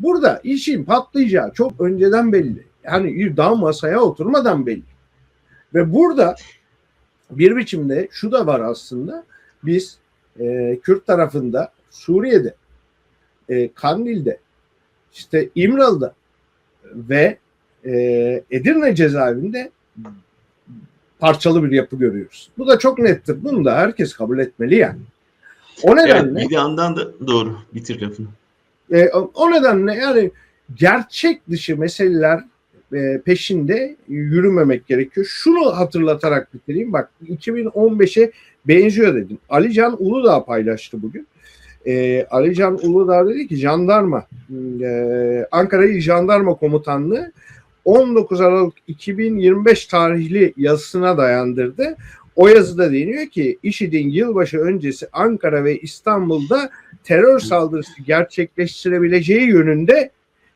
Burada işin patlayacağı çok önceden belli. Yani daha masaya oturmadan belli. Ve burada bir biçimde şu da var aslında. Biz e, Kürt tarafında, Suriye'de, e, Kandil'de, işte İmralı'da ve e, Edirne cezaevinde parçalı bir yapı görüyoruz. Bu da çok nettir. Bunu da herkes kabul etmeli yani. O Evet, nedenle bir yandan da doğru bitir lafını. E, o nedenle yani gerçek dışı meseleler e, peşinde yürümemek gerekiyor. Şunu hatırlatarak bitireyim. Bak 2015'e benziyor dedim. Alican Uludağ paylaştı bugün. E, Alican Uludağ dedi ki jandarma e, Ankara İl Jandarma Komutanlığı 19 Aralık 2025 tarihli yazısına dayandırdı. O yazıda deniyor ki IŞİD'in yılbaşı öncesi Ankara ve İstanbul'da terör saldırısı gerçekleştirebileceği yönünde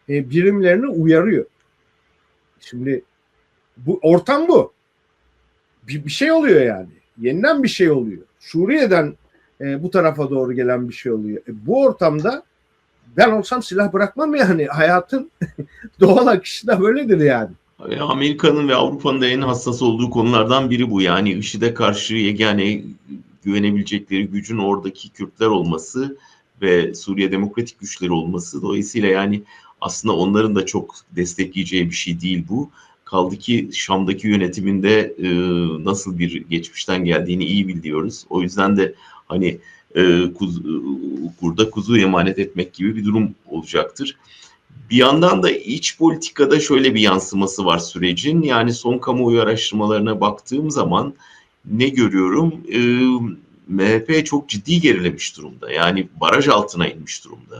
e, birimlerini uyarıyor. Şimdi bu ortam bu. Bir, bir şey oluyor yani. Yeniden bir şey oluyor. Suriye'den e, bu tarafa doğru gelen bir şey oluyor. E, bu ortamda ben olsam silah bırakmam yani. Hayatın doğal akışı da böyledir yani. Ve Amerika'nın ve Avrupa'nın da en hassas olduğu konulardan biri bu. Yani IŞİD'e karşı yegane güvenebilecekleri gücün oradaki Kürtler olması ve Suriye Demokratik Güçleri olması. Dolayısıyla yani aslında onların da çok destekleyeceği bir şey değil bu. Kaldı ki Şam'daki yönetiminde e, nasıl bir geçmişten geldiğini iyi biliyoruz. O yüzden de hani e, kuz, kurda kuzu emanet etmek gibi bir durum olacaktır. Bir yandan da iç politikada şöyle bir yansıması var sürecin. Yani son kamuoyu araştırmalarına baktığım zaman ne görüyorum? Ee, MHP çok ciddi gerilemiş durumda. Yani baraj altına inmiş durumda.